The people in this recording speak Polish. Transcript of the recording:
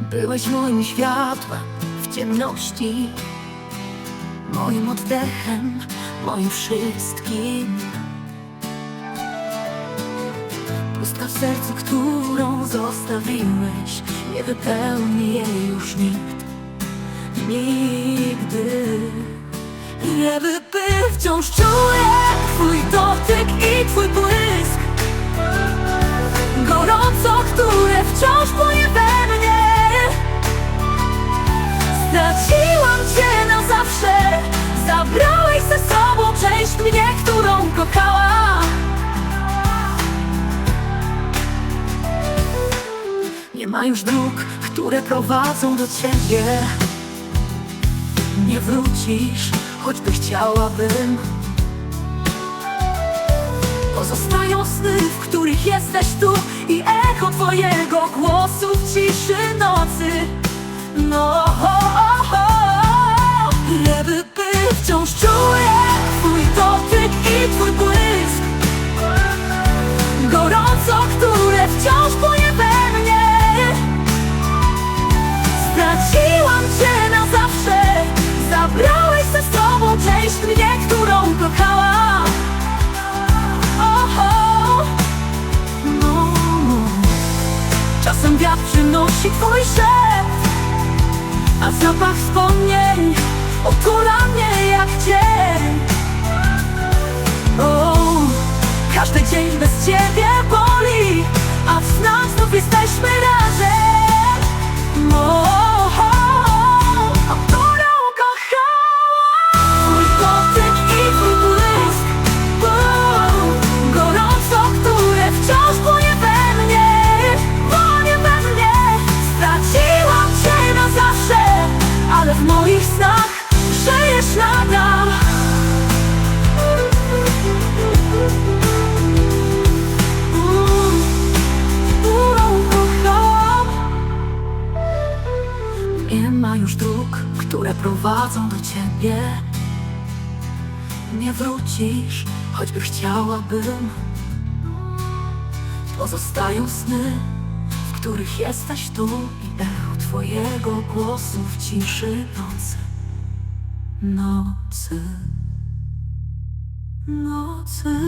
Byłeś moim światłem w ciemności Moim oddechem, moim wszystkim. Pustka w sercu, którą zostawiłeś Nie wypełni jej już nikt. Nigdy. Nieby by wciąż czuję Twój dotyk i Twój błysk mnie, którą kochałam? Nie ma już dróg, które prowadzą do Ciebie. Nie wrócisz, choćby chciałabym. Pozostają sny, w których jesteś tu I echo twojego głosu w ciszy nocy. No, przynosi twój szept A zapach wspomnień otula mnie jak cień. O, Każdy dzień bez ciebie boli A w snach znów jesteśmy Nie ma już dróg, które prowadzą do ciebie. Nie wrócisz, choćby chciałabym. Pozostają sny, w których jesteś tu I echo twojego głosu w ciszy nocy. Nocy. Nocy